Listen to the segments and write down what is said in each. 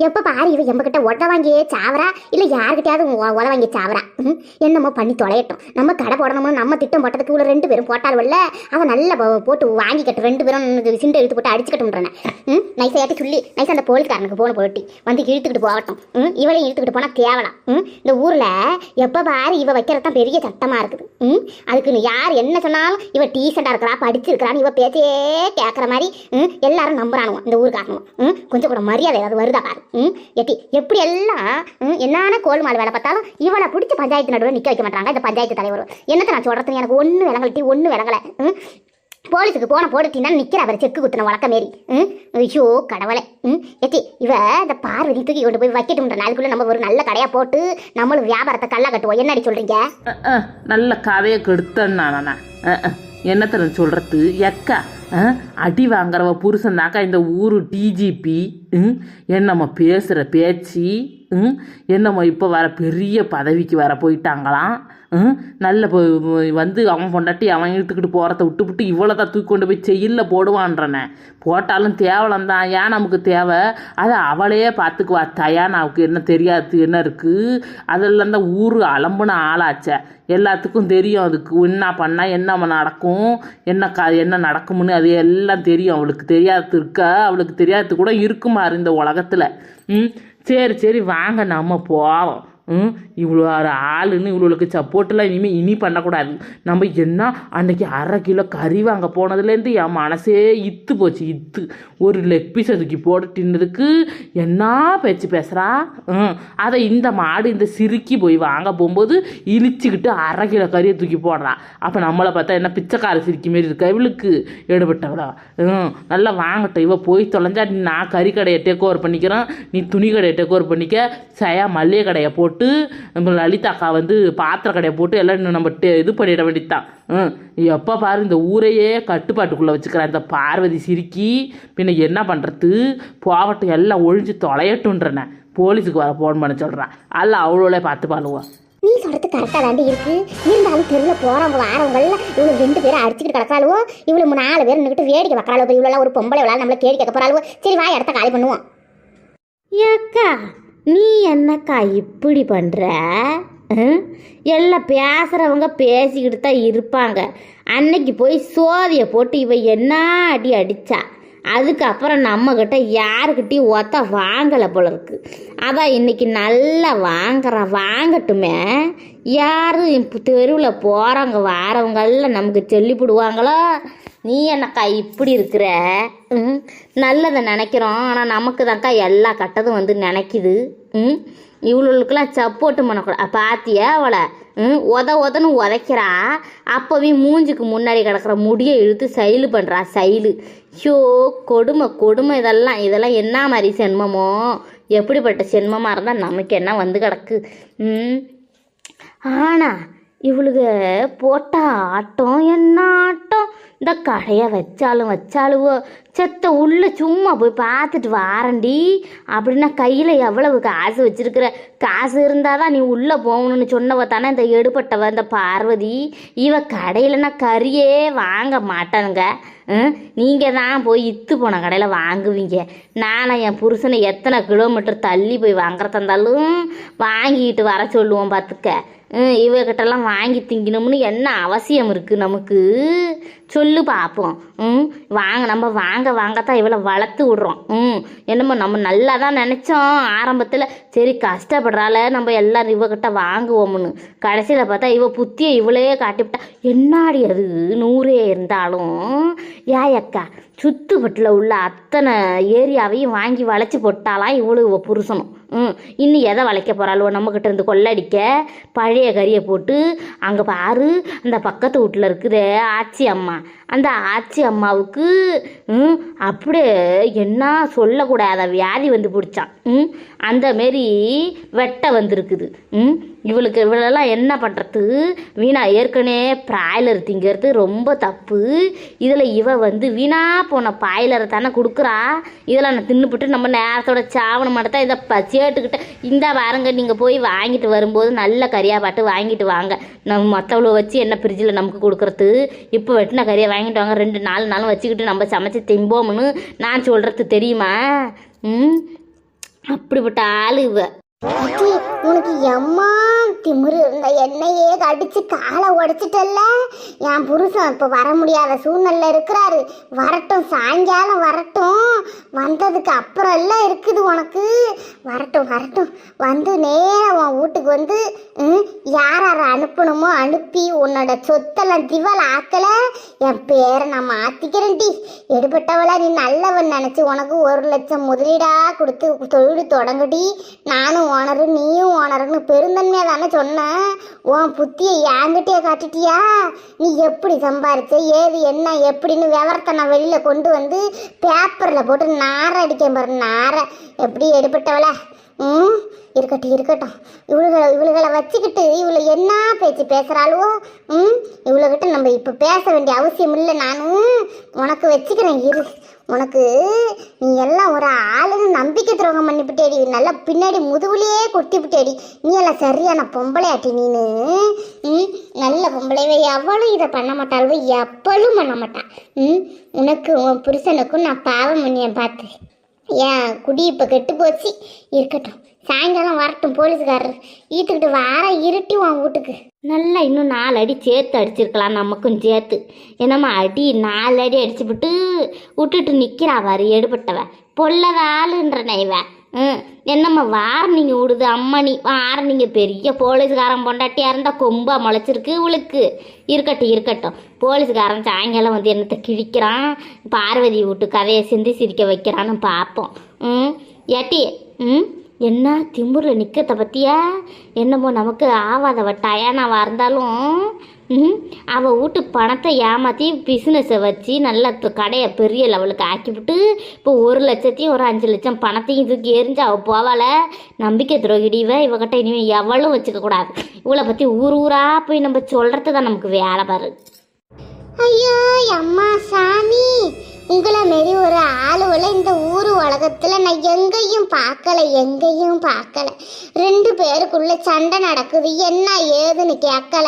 எப்ப பாரு இவ எம்பகிட்ட ஒட்ட வாங்கியே சாவரா இல்ல யாருக்கிட்டயாவது உ- உத வாங்கி சாவரா ம், என்னமோ பண்ணி தொலையட்டும். நம்ம கடை போடணும்னு நம்ம திட்டம் போட்டதுக்கு உள்ள ரெண்டு பேரும் போட்டாள்வல்ல? அவன் நல்லா போட்டு வாங்கிக்கட்டும் ரெண்டு பேரும் சிண்டை இழுத்து போட்டு அடிச்சுக்கட்டும்ன்றன ம்? நைஸா சொல்லி நைசா அந்த போலீஸ்காரனுக்கு போன போட்டி. வந்து இழுத்துக்கிட்டு போகட்டும். ம்? இவளையும் இழுத்துக்கிட்டு போனா தேவலாம். ம்? இந்த ஊர்ல எப்ப பாரு இவ வைக்கிறது தான் பெரிய சட்டமா இருக்குது. ம்? அதுக்கு யார் என்ன சொன்னாலும் இவ டீசெண்டா இருக்கிறா படிச்சிருக்கிறான்னு இவ பேச்சே கேட்குற மாதிரி ம்? எல்லாரும் நம்புறானுவோம் இந்த ஊருக்காரனுவோ ம்? கொஞ்சம் கூட மரியாதை ஏதாவது வருதா பாரு. ம் எட்டி எப்படி எல்லாம் ம் என்னான கோல்மால் வேலை பார்த்தாலும் இவளை பிடிச்சி பஞ்சாயத்து நடுவில் நிற்க வைக்க மாட்டாங்க இந்த பஞ்சாயத்து தலைவர். என்னத்தை நான் சொல்கிறதுன்னு எனக்கு ஒன்று விளங்கலட்டி ஒன்று விளங்கலை. ம் போலீஸுக்கு போன போட்டுட்டீங்கன்னா நிற்கிற அவர் செக்கு குத்துன வழக்க மாரி. ம் ஐயோ கடவுளை. ம் எட்டி இவ இந்த பார்வதி தூக்கி கொண்டு போய் வைக்கட்டும்ன்ற நாளுக்குள்ள நம்ம ஒரு நல்ல கடையாக போட்டு நம்மளும் வியாபாரத்தை கல்லா கட்டுவோம். என்னடி சொல்கிறீங்க நல்ல கதையை கெடுத்தேன் நானா சொல்கிறது எக்கா அடி வாங்குறவ புருஷன் தாக்கா இந்த ஊர் டிஜிபி என்னம்மா பேசுகிற பேச்சு? என்னம்மா இப்போ வர பெரிய பதவிக்கு வர போயிட்டாங்களாம். ம், நல்ல வந்து அவன் பொண்டாட்டி அவன் இழுத்துக்கிட்டு போகிறத விட்டுவிட்டு இவ்வளோ தான் தூக்கி கொண்டு போய் செயலில் போடுவான்றனே. போட்டாலும் தேவலம் தான் ஏன் நமக்கு தேவை? அதை அவளே பார்த்துக்குவா தயானாவுக்கு என்ன தெரியாது என்ன இருக்குது அதெல்லாம் தான் ஊர் அலம்புன ஆளாச்சே. எல்லாத்துக்கும் தெரியும் அதுக்கு. என்ன பண்ணால் என்ன நடக்கும் என்ன க என்ன நடக்கும்னு அது எல்லாம் தெரியும். அவளுக்கு தெரியாது இருக்கா? அவளுக்கு தெரியாது கூட இருக்குமாறு இந்த உலகத்தில். ம்? சரி சரி வாங்க நம்ம போவோம். இவ்வளோ ஆளுன்னு இவ்வளோக்கு சப்போர்ட்டெல்லாம் இனிமேல் இனி பண்ணக்கூடாது. நம்ம என்ன அன்னைக்கு அரை கிலோ கறி வாங்க போனதுலேருந்து என் மனசே இத்து போச்சு இத்து. ஒரு லெக் பீஸ் அதுக்கு போட்டு தின்னதுக்கு என்ன பேச்சு பேசுகிறா ம். அதை இந்த மாடு இந்த சிறுக்கி போய் வாங்க போகும்போது இழிச்சிக்கிட்டு அரை கிலோ கறியை தூக்கி போடுறா. அப்போ நம்மளை பார்த்தா என்ன பிச்சைக்கார சிரிக்கி மாரி இருக்கா இவளுக்கு? எடுபட்டவளா? ம். நல்லா வாங்கட்டும் இவள் போய் தொலைஞ்சா நீ நான் கறி கடையை டேக் ஓவர் பண்ணிக்கிறேன் நீ துணி கடையை டேக் ஓவர் பண்ணிக்க சயா மல்லிகை கடையை போட்டு நம்ம லலிதாக்கா வந்து பாத்திர கடையை போட்டு எல்லாம் இன்னும் நம்ம இது பண்ணிட வேண்டியதுதான். ம் எப்போ பாரு இந்த ஊரையே கட்டுப்பாட்டுக்குள்ளே வச்சுக்கிற இந்த பார்வதி சிரிக்கி பின்ன என்ன பண்ணுறது போகட்டும் எல்லாம் ஒழிஞ்சு தொலையட்டுன்றன போலீஸுக்கு வர ஃபோன் பண்ண சொல்கிறேன் அல்ல அவளோட பார்த்து பாழுவா நீ சொல்றது கரெக்டா தாண்டி இருக்கு. இருந்தாலும் தெருவில் போறவங்க வாரவங்கல்ல இவங்க ரெண்டு பேரும் அடிச்சுக்கிட்டு கிடக்காளுவோ இவ்வளவு நாலு பேர் நின்றுட்டு வேடிக்கை பார்க்கறாளோ இவ்வளோ ஒரு பொம்பளை விளாட நம்மள கேடி கேட்க போறாளுவோ? சரி வா இடத்த காலி பண்ணுவோம். ஏக்கா நீ என்னக்கா இப்படி பண்ணுற எல்லாம் பேசுகிறவங்க பேசிக்கிட்டு தான் இருப்பாங்க. அன்னைக்கு போய் சோதியை போட்டு இவ என்ன அடி அடித்தா அதுக்கப்புறம் நம்மக்கிட்ட யாருக்கிட்டையும் ஒத்த வாங்கலை போல இருக்கு. அதான் இன்றைக்கி நல்லா வாங்குற வாங்கட்டுமே. யாரும் தெருவில் போகிறவங்க வாரவங்கெல்லாம் நமக்கு சொல்லிவிடுவாங்களோ நீ என்னக்கா இப்படி இருக்கிற? ம்? நல்லதை நினைக்கிறோம். ஆனால் நமக்கு தான்க்கா எல்லா கட்டதும் வந்து நினைக்குது. ம்? இவ்வளோக்கெல்லாம் சப்போர்ட்டு பண்ணக்கூடாது. பார்த்தியா அவளை? உத உதன்னு உதைக்கிறா. அப்போவே மூஞ்சுக்கு முன்னாடி கிடக்கிற முடியை இழுத்து சைலு பண்ணுறா சைலு ஷோ கொடுமை கொடுமை இதெல்லாம் இதெல்லாம் என்ன மாதிரி சென்மமோ? எப்படிப்பட்ட சென்மமாக இருந்தால் நமக்கு என்ன வந்து கிடக்கு? ம் ஆனா இவளுக போட்ட ஆட்டம் என்ன ஆட்டம்? இந்த கடையை வச்சாலும் வச்சாலுவோ செத்த உள்ள சும்மா போய் பார்த்துட்டு வாரண்டி. அப்படின்னா கையில் எவ்வளவு காசு வச்சிருக்கிற? காசு இருந்தால் தான் நீ உள்ளே போகணும்னு சொன்னவ தானே இந்த எடுபட்டவ இந்த பார்வதி? இவ கடையிலனா கறியே வாங்க மாட்டானுங்க. நீங்கள் தான் போய் இத்து போன கடையில் வாங்குவீங்க. நானும் என் புருஷனை எத்தனை கிலோமீட்டர் தள்ளி போய் வாங்குறதா இருந்தாலும் வாங்கிட்டு வர சொல்லுவோம் பார்த்துக்க. ம், வாங்கி திங்கணும்னு என்ன அவசியம் இருக்குது நமக்கு? சொல்லு பார்ப்போம் ம் வாங்க நம்ம வாங்க வாங்கத்தான் இவளை வளர்த்து விடுறோம். ம் என்னமோ நம்ம நல்லா தான் நினச்சோம். ஆரம்பத்தில் சரி கஷ்டப்படுறால நம்ம எல்லாரும் இவகிட்ட வாங்குவோம்னு. கடைசியில் பார்த்தா இவ புத்தியை இவளே காட்டிவிட்டா. என்னாடி அது? நூறே இருந்தாலும். ஏயக்கா சுத்துப்பட்டில் உள்ள அத்தனை ஏரியாவையும் வாங்கி வளைச்சி போட்டாலாம் இவ்வளோ இவ புருஷனும்? ம் இன்னும் எதை வளைக்க போகிறாளோ நம்மக்கிட்ட இருந்து கொள்ளடிக்க. பழைய கறியை போட்டு அங்கே பாரு அந்த பக்கத்து வீட்டில் இருக்குதே ஆச்சி அம்மா அந்த ஆச்சி அம்மாவுக்கு ம் அப்படியே என்ன சொல்லக்கூடாத வியாதி வந்து பிடிச்சான். ம் அந்த மாரி வெட்ட வந்திருக்குது. ம் இவளுக்கு இவளெல்லாம் என்ன பண்ணுறது வீணா ஏற்கனவே பிராய்லர் திங்கிறது ரொம்ப தப்பு. இதில் இவ வந்து வீணா போன பாய்லரை தானே கொடுக்குறா? இதில் நான் தின்னுபிட்டு நம்ம நேரத்தோட சாவண மாட்டா இதை பச்சேட்டுக்கிட்ட இந்த வாருங்க நீங்கள் போய் வாங்கிட்டு வரும்போது நல்ல கறியாக பாட்டு வாங்கிட்டு வாங்க. நம்ம மற்றவளோ வச்சு என்ன ஃப்ரிட்ஜில் நமக்கு கொடுக்குறது? இப்போ வெட்டின கறியை வாங்கிட்டு வாங்க. ரெண்டு நாலு நாளும் வச்சுக்கிட்டு நம்ம சமைச்சு திம்போம்னு நான் சொல்கிறது தெரியுமா? ம்? அப்படிப்பட்ட ஆளு இவ. உனக்கு எம்மா திமிரு இருந்த என்னையே கடிச்சு காலை உடைச்சிட்டல்ல? என் புருஷன் இப்போ வர முடியாத சூழ்நிலை இருக்கிறாரு. வரட்டும் சாயங்காலம் வரட்டும். வந்ததுக்கு அப்புறம் எல்லாம் இருக்குது உனக்கு. வரட்டும் வரட்டும். வந்து நேரம் உன் வீட்டுக்கு வந்து யார் யாரை அனுப்பணுமோ அனுப்பி உன்னோட சொத்தெல்லாம் திவால் ஆக்கலை. என் பேரை நான் மாற்றிக்கிறேன் டி. எடுபட்டவளா நீ நல்லவன் நினச்சி உனக்கு ஒரு லட்சம் முதலீடாக கொடுத்து தொழில் தொடங்குடி நானும் ஓனரு நீயும் ஓனருன்னு பெருந்தன்மையாக தானே சொன்னேன் உன் புத்தியை என்கிட்டயே காட்டிட்டியா? நீ எப்படி சம்பாரிச்ச? ஏது என்ன? எப்படின்னு விவரத்தை நான் வெளியில் கொண்டு வந்து பேப்பரில் போட்டு நார அடிக்க பாரு நார. எப்படி எடுபட்டவள? ம்? இருக்கட்டும் இருக்கட்டும். இவளுகளை இவளுகளை வச்சுக்கிட்டு இவளை என்ன பேச்சு பேசுகிறாளுவோ ம்? இவளுக்கிட்ட நம்ம இப்போ பேச வேண்டிய அவசியம் இல்லை. நான் உனக்கு வச்சுக்கிறேன் இரு. உனக்கு நீ எல்லாம் ஒரு ஆளுன்னு நம்பிக்கை துரோகம் பண்ணிவிட்டேடி. நல்லா பின்னாடி முதுகுலையே கொட்டிவிட்டேடி. நீ எல்லாம் சரியான பொம்பளையாட்டி நீனு. ம்? நல்ல பொம்பளைவே எவ்வளவு இதை பண்ண மாட்டாளோ எப்பளும் பண்ண மாட்டான் ம்? உனக்கு உன் புருஷனுக்கும் நான் பாவம் பண்ணியேன் பார்த்து ஏன் குடி இப்போ கெட்டு போச்சு இருக்கட்டும். சாயங்காலம் வரட்டும் போலீஸ்காரர். ஈத்துக்கிட்டு வார இருட்டி உன் வீட்டுக்கு. நல்லா இன்னும் நாலு அடி சேர்த்து அடிச்சிருக்கலாம் நமக்கும் சேர்த்து. என்னம்மா அடி நாலு அடி அடிச்சுவிட்டு விட்டுட்டு நிற்கிறா பாரு எடுபட்டவ. பொல்லத ஆளுன்றன நைவ ம் என்னம்மா வாரணிங்க விடுது அம்மணி. வாரணிங்க பெரிய போலீஸ்காரன் பொண்டாட்டியாக இருந்தால் கொம்பா முளைச்சிருக்கு உளுக்கு இருக்கட்டும் இருக்கட்டும். போலீஸ்காரன் சாயங்காலம் வந்து என்னத்தை கிழிக்கிறான்? பார்வதி விட்டு கதையை சிந்தி சிரிக்க வைக்கிறான்னு பார்ப்போம். ம் ஏட்டி ம். என்ன திமுறில் நிற்கிறத பற்றியா என்னமோ நமக்கு ஆவாதவ டயானாவாக இருந்தாலும் அவள் வீட்டு பணத்தை ஏமாற்றி பிஸ்னஸை வச்சு நல்லா கடையை பெரிய லெவலுக்கு ஆக்கிவிட்டு இப்போ ஒரு லட்சத்தையும் ஒரு அஞ்சு லட்சம் பணத்தையும் தூக்கி எரிஞ்சு அவள் போவாள? நம்பிக்கை துரோகிடி இவகிட்ட இனிமேல் எவ்வளோ வச்சுக்கக்கூடாது இவளை பற்றி ஊர் ஊராக போய் நம்ம சொல்கிறது தான் நமக்கு வேலை பாரு. ஐயோ அம்மா சாமி. உங்களை மாரி ஒரு ஆளுவலை இந்த ஊர் உலகத்துல நான் எங்கேயும் பார்க்கல எங்கேயும் பார்க்கல. ரெண்டு பேருக்குள்ள சண்டை நடக்குது என்ன ஏதுன்னு கேட்கல.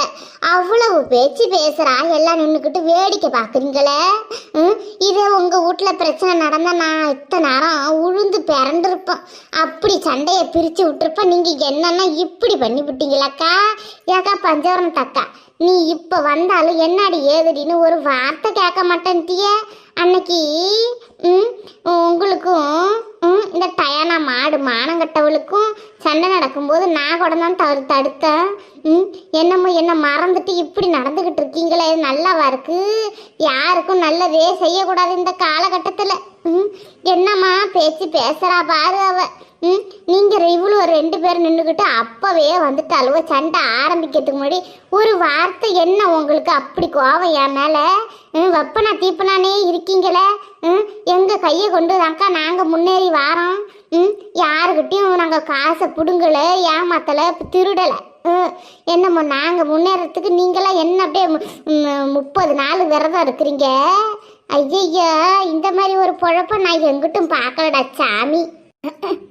அவ்வளவு பேச்சு பேசுறா எல்லாம் நின்றுக்கிட்டு வேடிக்கை பார்க்குறீங்களே? ம், இதே உங்க வீட்ல பிரச்சனை நடந்தா நான் இத்தனை நேரம் உழுந்து பிறந்திருப்பேன். அப்படி சண்டையை பிரிச்சு விட்டுருப்பேன் நீங்க என்னன்னா இப்படி பண்ணி விட்டீங்களாக்கா ஏக்கா பஞ்சவரம் தக்கா நீ இப்ப வந்தாலும் என்னடி ஏதுடின்னு ஒரு வார்த்தை கேட்க மாட்டேன்ட்டியே. அன்னைக்கு உங்களுக்கும் இந்த டயானா மாடு மானங்கட்டவளுக்கும் சண்டை நடக்கும்போது நான் கூட தான் தடு தடுத்தேன் என்னமோ என்ன மறந்துட்டு இப்படி நடந்துக்கிட்டு இருக்கீங்களே நல்லாவா இருக்கு? யாருக்கும் நல்லதே செய்யக்கூடாது இந்த காலகட்டத்தில். ம், என்னம்மா பேச்சு பேசுறா பாரு அவ. ம் நீங்க இவ்வளோ ரெண்டு பேரும் நின்றுக்கிட்டு அப்பவே வந்துட்டாலுவ சண்டை ஆரம்பிக்கிறதுக்கு முன்னாடி ஒரு வார்த்தை என்ன உங்களுக்கு? அப்படி கோவம் என் மேல? ம், வப்பனா தீப்பனானே இருக்கீங்களே? ம், எங்க கையை கொண்டு தாக்கா நாங்க முன்னேறி வாரோம்? ம் யாருக்கிட்டையும் நாங்க காசை பிடுங்கல ஏமாத்தல திருடல. என்னம்மா என்னமோ நாங்க முன்னேறதுக்கு நீங்களாம் என்ன அப்படியே முப்பது நாள் விரதம் இருக்கிறீங்க? ஐயய்யா இந்த மாதிரி ஒரு பொழப்ப நான் எங்கிட்டும் பார்க்கலடா சாமி.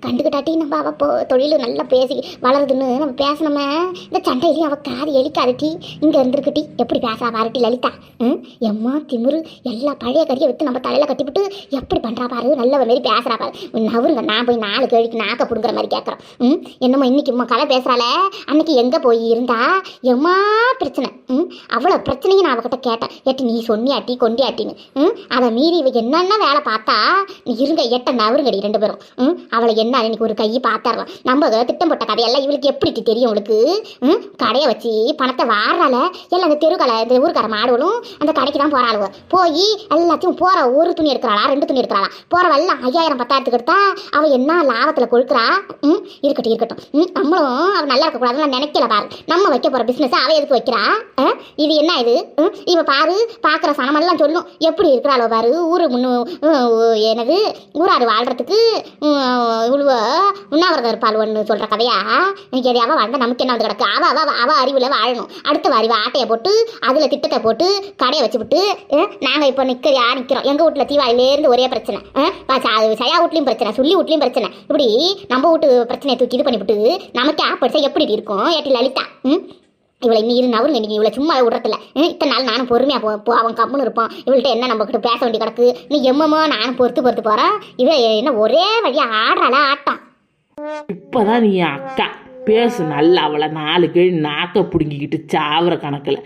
கண்டுக்கிட்டாட்டி நம்ம அவள் போ தொழில் நல்லா பேசி வளருதுன்னு நம்ம பேசணுமே. இந்த சண்டையிலையும் அவள் காது எலிக்காதட்டி இங்கே இருந்திருக்குட்டி எப்படி பேசா பாருட்டி லலிதா? ம் எம்மா திமுரு. எல்லா பழைய கறியை விற்று நம்ம தலையில் கட்டிவிட்டு எப்படி பண்ணுறா பாரு? நல்லவ மாரி பேசுகிறா பாரு. நவருங்க. நான் போய் நாலு கேள்விக்கு நாக்க பிடுங்குற மாதிரி கேட்குறோம் ம்? என்னமோ இன்னைக்கு இம்மா கலை பேசுகிறாளே அன்னைக்கு எங்கே போய் இருந்தா? எம்மா பிரச்சனை. ம்? அவ்வளோ பிரச்சனையும் நான் அவகிட்ட கேட்டேன். எட்டு நீ சொன்னியாட்டி கொண்டியாட்டின்னு ம்? அதை மீறி இவ என்னென்ன வேலை பார்த்தா? நீ இருங்க எட்ட நவருங்கடி ரெண்டு பேரும். ம்? அவளை என்ன? இன்னைக்கு ஒரு கையை பார்த்தாரலாம் நம்ம திட்டம் போட்ட கதையெல்லாம் இவளுக்கு எப்படி தெரியும் அவளுக்கு? ம்? கடையை வச்சு பணத்தை வாடுறால எல்லாம் அந்த தெருக்கலை இந்த ஊருக்கார மாடுகளும் அந்த கடைக்கு தான் போறாளுவோ. போய் எல்லாத்தையும் போகிற ஒரு துணி எடுக்கிறாளா? ரெண்டு துணி எடுக்கிறாளா? போகிறவெல்லாம் ஐயாயிரம் பத்தாயிரத்துக்கு எடுத்தா அவள் என்ன லாபத்தில் கொழுக்கிறா? ம்? இருக்கட்டும் இருக்கட்டும். ம்? நம்மளும் அவள் நல்லா இருக்கக்கூடாதுன்னு நான் நினைக்கல பாரு. நம்ம வைக்க போகிற பிஸ்னஸை அவள் எதுக்கு வைக்கிறா? இது என்ன இது? ம், இவ பாரு பார்க்குற சனமெல்லாம் சொல்லும். எப்படி இருக்கிறாளோ பாரு? ஊர் முன்னு எனது என்னது? வாழ்கிறதுக்கு இவ்வளவு உண்ணாவிரதம் இருப்பாளுவன்னு சொல்கிற கதையா? எனக்கு எதையாவ வாழ்ந்தா நமக்கு என்ன வந்து கிடக்கு? அவள் அவள் அவள் அறிவில் அறிவுல வாழணும். அடுத்த அறிவு ஆட்டையை போட்டு அதில் திட்டத்தை போட்டு கடையை வச்சு விட்டு நாங்கள் இப்போ நிற்கிறியா நிற்கிறோம் எங்கள் வீட்டில் தீவாயிலேருந்து ஒரே பிரச்சனை. அது சயா வீட்லையும் பிரச்சனை சொல்லி வீட்லையும் பிரச்சனை. இப்படி நம்ம வீட்டு பிரச்சனையை தூக்கி இது பண்ணிவிட்டு நமக்கு ஆப்படிச்சா எப்படி இருக்கும்? ஏட்டி லலிதா ம்? இவளை இன்னும் இரு நவருங்க நீங்க இவளை சும்மா விடுறதில்ல. இத்தனை நாள் நானும் பொறுமையா போ போ அவன் கம்முன்னு இருப்பான். இவள்கிட்ட என்ன நம்ம கிட்ட பேச வேண்டி கிடக்கு? நீ எம்மமோ நானும் பொறுத்து பொறுத்து போறேன் இவ என்ன ஒரே வழியா ஆடுறாளா ஆட்டான். இப்போதான் நீ அக்கா. பேசு நல்லா அவளை நாலு கேள்வி நாக்க பிடுங்கிக்கிட்டு சாவுற கணக்கில்.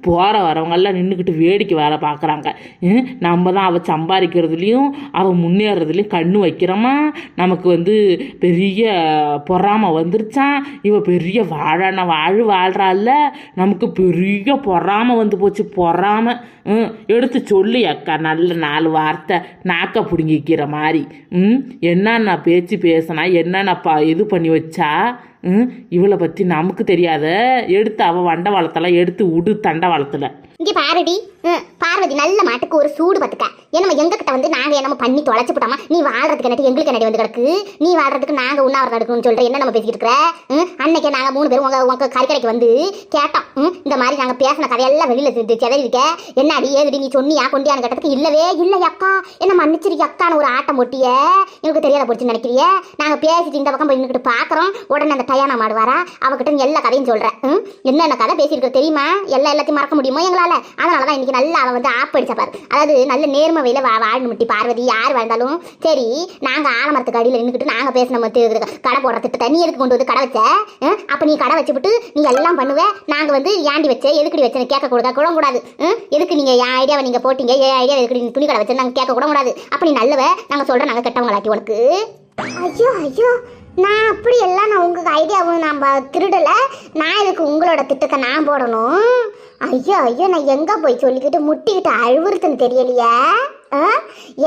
போகிற வரவங்கெல்லாம் நின்றுக்கிட்டு வேடிக்கை வேலை பார்க்குறாங்க. நம்ம தான் அவள் சம்பாதிக்கிறதுலையும் அவள் முன்னேறதுலேயும் கண்ணு வைக்கிறோமா? நமக்கு வந்து பெரிய பொறாமை வந்துருச்சான் இவள் பெரிய வாழான வாழ் வாழ்கிறாள் நமக்கு பெரிய பொறாமை வந்து போச்சு. பொறாமை. ம்? எடுத்து சொல்லு அக்கா நல்ல நாலு வார்த்தை நாக்க பிடுங்கிக்கிற மாதிரி. ம்? என்னென்ன பேச்சு பேசினா என்னென்ன ப இது பண்ணி வச்சா? இவளை பற்றி நமக்கு தெரியாத எடுத்து அவள் வண்டவாளத்தெல்லாம் எடுத்து விடு தண்டவாளத்தில். இங்கே பாருடி. பார்வதி நல்ல மாட்டுக்கு ஒரு சூடு பத்துக்க. என்னமோ எங்க கிட்ட வந்து நாங்க என்னமோ பண்ணி தொலைச்சு போட்டாமா? நீ வாழ்றதுக்கு என்னட்டு எங்களுக்கு என்னடி வந்து கிடக்கு? நீ வாழ்றதுக்கு நாங்க உண்ணாவிரதம் எடுக்கணும்னு சொல்ற என்ன நம்ம பேசிட்டு இருக்கிற அன்னைக்கே நாங்க மூணு பேரும் உங்க உங்க கறிக்கடைக்கு வந்து கேட்டோம். இந்த மாதிரி நாங்க பேசின கதையெல்லாம் வெளியில செதறிக்க என்னடி ஏதுடி நீ சொன்னியா கொண்டியான்னு கேட்டதுக்கு இல்லவே இல்லை அக்கா. என்ன மன்னிச்சிருக்கி அக்கான்னு ஒரு ஆட்டம் போட்டிய. எனக்கு தெரியாத போச்சுன்னு நினைக்கிறிய? நாங்க பேசிட்டு இந்த பக்கம் போய் நின்றுட்டு பாக்குறோம். உடனே அந்த டயானா மாடுவாரா அவகிட்ட எல்லா கதையும் சொல்றேன். என்னென்ன கதை பேசியிருக்க தெரியுமா? எல்லா எல்லாத்தையும் மறக்க முடியுமோ எங்களால? அதனால தான் இன்னைக்கு நல்லா அவன் வந்து ஆப் அடிச்சா பாரு. அதாவது நல்ல நேர்ம வழியில வா வாழ்ந்து முட்டி பார்வதி யார் வாழ்ந்தாலும் சரி நாங்க ஆலமரத்துக்கு அடியில் நின்றுக்கிட்டு நாங்க பேசின மத்த கடை போடுற திட்டத்தை நீ எதுக்கு கொண்டு வந்து கடை வச்ச? அப்போ அப்ப நீ கடை வச்சுவிட்டு நீ எல்லாம் பண்ணுவ. நாங்க வந்து ஏண்டி வச்ச? எதுக்கடி வச்சு கேட்க கூடாது? கூட கூடாது. எதுக்கு நீங்க என் ஐடியாவை நீங்க போட்டீங்க? ஏன் ஐடியா எதுக்கு நீ துணி கடை வச்சு நாங்க கேட்க கூட கூடாது. அப்படி நீ நல்லவ. நாங்க சொல்றோம் நாங்க கெட்டவங்களாட்டி உனக்கு. ஐயோ ஐயோ. நான் அப்படி எல்லாம் நான் உங்கள் ஐடியாவும் நம்ம திருடலை. நான் இதுக்கு உங்களோட திட்டத்தை நான் போடணும்? ஐயோ ஐயோ நான் எங்கே போய் சொல்லிக்கிட்டு முட்டிக்கிட்டு அழுவுறதுன்னு தெரியலையே.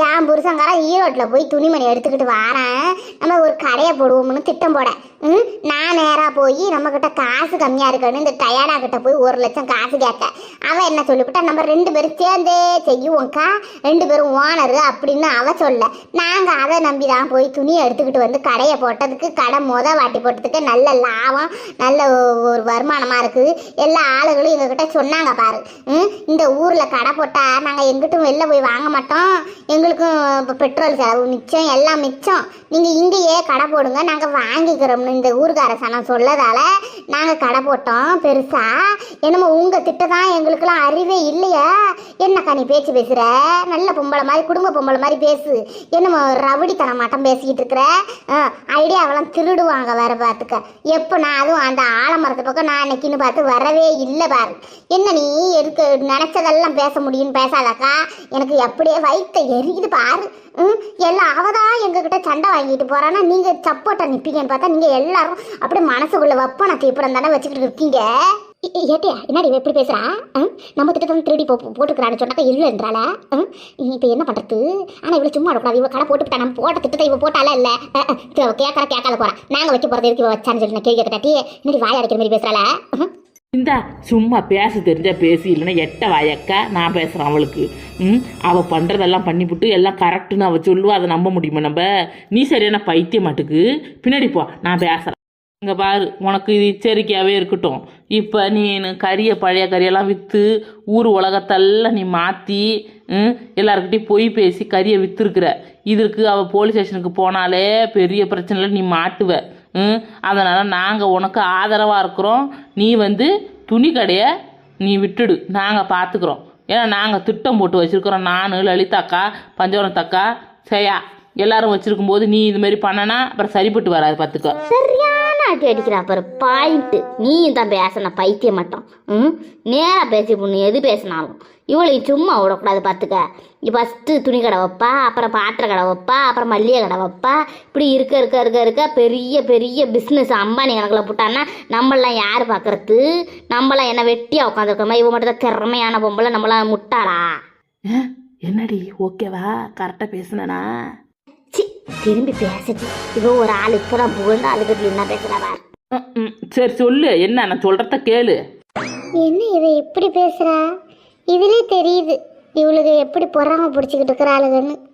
என் புருஷங்காரன் ஈரோட்டில் போய் துணிமணி எடுத்துக்கிட்டு வாரேன். நம்ம ஒரு கடையை போடுவோம்னு திட்டம் போட. ம்? நான் நேராக போய் நம்மக்கிட்ட காசு கம்மியாக இருக்கணும் இந்த டயானா கிட்ட போய் ஒரு லட்சம் காசு கேட்க அவன் என்ன சொல்லிவிட்டா நம்ம ரெண்டு பேரும் சேர்ந்தே செய்யுவோம்க்கா ரெண்டு பேரும் ஓனரு அப்படின்னு அவ சொல்ல. நாங்கள் அதை நம்பி தான் போய் துணியை எடுத்துக்கிட்டு வந்து கடையை போட்டதுக்கு கடை மொதல் வாட்டி போட்டதுக்கு நல்ல லாபம் நல்ல ஒரு வருமானமாக இருக்குது எல்லா ஆளுகளும் எங்ககிட்ட சொன்னாங்க பாரு. ம்? இந்த ஊரில் கடை போட்டால் நாங்கள் எங்கிட்டும் வெளில போய் வாங்க மாட்டோம். எங்களுக்கும் இப்போ பெட்ரோல் செலவு மிச்சம் எல்லாம் மிச்சம். நீங்கள் இங்கேயே கடை போடுங்க நாங்கள் வாங்கிக்கிறோம்னு இந்த ஊருக்கார சனம் சொல்லதால் நாங்கள் கடை போட்டோம் பெருசாக என்னமோ உங்கள் திட்டம் தான் எங்களுக்கெல்லாம் அறிவே இல்லையா. என்னக்கா நீ பேச்சு பேசுகிற நல்ல பொம்பளை மாதிரி குடும்ப பொம்பளை மாதிரி பேசு. என்னமோ ரவுடித்தனம் மாட்டம் பேசிக்கிட்டு இருக்கிற? ஐடியாவெல்லாம் திருடுவாங்க வேற பார்த்துக்க எப்போ நான் அதுவும் அந்த ஆலமரத்து பக்கம் நான் இன்னைக்குன்னு பார்த்து வரவே இல்லை பாரு. என்ன நீ எதுக்கு நினச்சதெல்லாம் பேச முடியும்னு பேசாதாக்கா? எனக்கு எப்படியே வயிற்ற எரியுது பாரு. ம்? எல்லாம் அவ தான் எங்ககிட்ட சண்டை வாங்கிட்டு போறான்னா நீங்க சப்போட்டா நிப்பீங்கன்னு பார்த்தா நீங்க எல்லாரும் அப்படியே மனசுக்குள்ள வப்ப தீப்புறம் தானே வச்சுக்கிட்டு இருக்கீங்க? ஏட்டியா என்னடி இவ எப்படி பேசுகிறான் ம்? நம்ம திட்டத்தை திருடி போ போட்டுக்கிறான்னு சொன்னாக்கா இல்லைன்றால இப்போ என்ன பண்ணுறது ஆனால் இவ்வளோ சும்மா இருக்கக்கூடாது. இவ கடை போட்டுவிட்டா. நம்ம போட்ட திட்டத்தை இவ போட்டாலே இல்லை? கேட்கற கேட்காத போகிறேன் நாங்கள் வைக்க போகிறது எதுக்கு வச்சான்னு சொல்லி நான் கேள்வி கேட்டாட்டி என்னடி வாய் அடைக்கிற மாதிரி பேசுகிறாள இந்த சும்மா பேச தெரிஞ்ச பேசி இல்லைன்னா எட்ட வாயக்கா நான் பேசுகிறேன் அவளுக்கு. ம்? அவள் பண்ணுறதெல்லாம் பண்ணிவிட்டு எல்லாம் கரெக்டுன்னு அவள் சொல்லுவா அதை நம்ப முடியுமா நம்ம? நீ சரியான பைத்திய மாட்டுக்கு. பின்னாடி போ நான் பேசுகிறேன் இங்கே பாரு உனக்கு இது எச்சரிக்கையாகவே இருக்கட்டும். இப்போ நீ கறியை பழைய கறியெல்லாம் விற்று ஊர் உலகத்தெல்லாம் நீ மாற்றி எல்லாருக்கிட்டையும் பொய் பேசி கறியை விற்றுருக்குற இதற்கு அவள் போலீஸ் ஸ்டேஷனுக்கு போனாலே பெரிய பிரச்சனையில் நீ மாட்டுவ. அதனால் நாங்கள் உனக்கு ஆதரவாக இருக்கிறோம். நீ வந்து துணி கடையை நீ விட்டுடு. நாங்கள் பார்த்துக்குறோம் ஏன்னா நாங்கள் திட்டம் போட்டு வச்சுருக்குறோம். நான் லலிதாக்கா பஞ்சவரத்தக்கா செய்யா எல்லாரும் வச்சுருக்கும் போது நீ இது மாதிரி பண்ணனா அப்புறம் சரிப்பட்டு வராது பார்த்துக்கோ சரியான அடி அடிக்கிறா பாரு பாயிண்ட்டு நீயும் தான் பேசின பைத்தியம் மட்டும் ம்? நேராக பேசி பொண்ணு எது பேசினாலும். இவளையும் சும்மா விடக்கூடாது பார்த்துக்க ஃபஸ்ட்டு துணி கடை வைப்பா அப்புறம் பாத்திர கடை வைப்பா அப்புறம் மல்லிகை கடை வைப்பா. இப்படி இருக்க இருக்க இருக்க இருக்க பெரிய பெரிய பிஸ்னஸ் அம்பானி கணக்கில் போட்டான்னா நம்மளாம் யார் பார்க்கறது நம்மளாம் என்ன வெட்டியாக உட்காந்துருக்கோமா இவ மட்டும் தான் திறமையான பொம்பளை நம்மளாம் முட்டாளா? என்னடி ஓகேவா கரெக்டாக பேசுனனா? சி திரும்பி பேசுச்சு இவ ஒரு ஆள் இப்போ தான் புகழ்ந்து ஆளுக்கு என்ன ம் சரி சொல்லு என்ன நான் சொல்கிறத கேளு. என்ன இவ எப்படி பேசுறா? இதுலயே தெரியுது இவளுக்கு எப்படி பொறாம பிடிச்சிக்கிட்டு இருக்கிற ஆளுகன்னு.